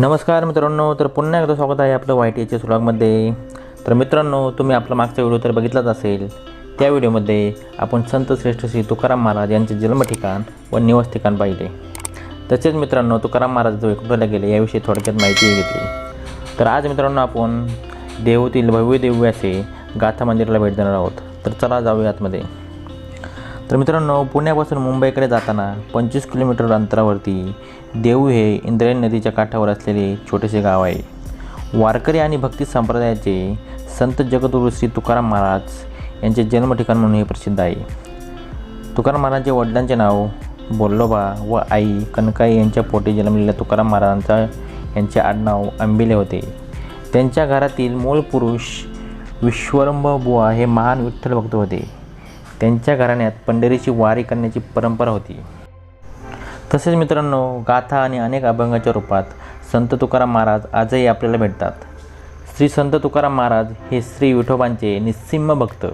नमस्कार मित्रांनो तर पुन्हा एकदा स्वागत आहे आपलं वाय टी एच एस व्लॉगमध्ये तर मित्रांनो तुम्ही आपला मागचा व्हिडिओ तर बघितलाच असेल. त्या व्हिडिओमध्ये आपण संत श्रेष्ठ श्री तुकाराम महाराज यांचे जन्म ठिकाण व निवास ठिकाण पाहिले. तसेच मित्रांनो तुकाराम महाराज जो एकटोला गेले याविषयी थोडक्यात माहिती घेतली. तर आज मित्रांनो आपण देवतील भव्य दिव्य असे गाथा मंदिराला भेट देणार आहोत. तर चला जाऊया आतमध्ये तर मित्रांनो पुण्यापासून मुंबईकडे जाताना पंचवीस किलोमीटर अंतरावरती देऊ हे इंद्रायणी नदीच्या काठावर असलेले छोटेसे गाव आहे. वारकरी आणि भक्ती संप्रदायाचे संत जगद्गुरू श्री तुकाराम महाराज यांचे जन्मठिकाण म्हणून हे प्रसिद्ध आहे. तुकाराम महाराजांचे वडिलांचे नाव बोल्लोबा व आई कनकाई यांच्या पोटी जन्मलेल्या तुकाराम महाराजांचा यांचे आडनाव आंबिले होते. त्यांच्या घरातील मूळ पुरुष विश्वरंभ बुवा हे महान विठ्ठल भक्त होते. त्यांच्या घराण्यात पंढरीची वारी करण्याची परंपरा होती. तसेच मित्रांनो गाथा आणि अनेक अभंगाच्या रूपात संत तुकाराम महाराज आजही आपल्याला भेटतात. श्री संत तुकाराम महाराज हे श्री विठोबांचे निस्सिम भक्त.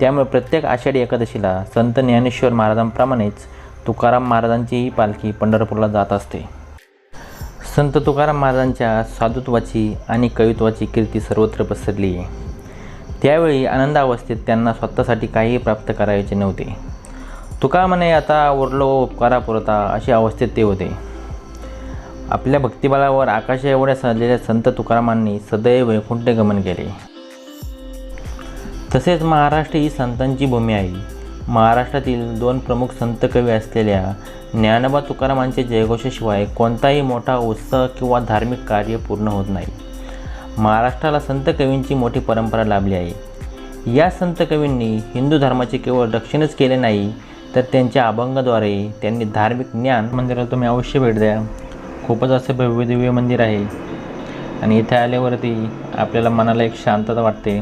त्यामुळे प्रत्येक आषाढी एकादशीला संत ज्ञानेश्वर महाराजांप्रमाणेच तुकाराम महाराजांचीही पालखी पंढरपूरला जात असते. संत तुकाराम महाराजांच्या साधुत्वाची आणि कवित्वाची कीर्ती सर्वत्र पसरली. आहे त्यावेळी आनंदावस्थेत त्यांना स्वतःसाठी काहीही प्राप्त करायचे नव्हते. तुका म्हणे आता उरलो उपकारा पुरता अशी अवस्थेत ते होते. आपल्या भक्तिबलावर आकाशा एवढ्या सजलेल्या संत तुकारामांनी सदैव वैकुंठ गमन केले. तसेच महाराष्ट्र ही संतांची भूमी आहे. महाराष्ट्रातील दोन प्रमुख संत कवी असलेल्या ज्ञानोबा तुकारामांचे जयघोषाशिवाय कोणताही मोठा उत्सव किंवा धार्मिक कार्य पूर्ण होत नाही. महाराष्ट्राला संत कवींची मोठी परंपरा लाभली आहे. या संत कवींनी हिंदू धर्माचे केवळ रक्षणच केले नाही तर त्यांच्या अभंगाद्वारे त्यांनी धार्मिक ज्ञान मंदिराला तुम्ही अवश्य भेट द्या. खूपच असं भव्यदिव्य मंदिर आहे. आणि इथे आल्यावरती आपल्याला मनाला एक शांतता वाटते.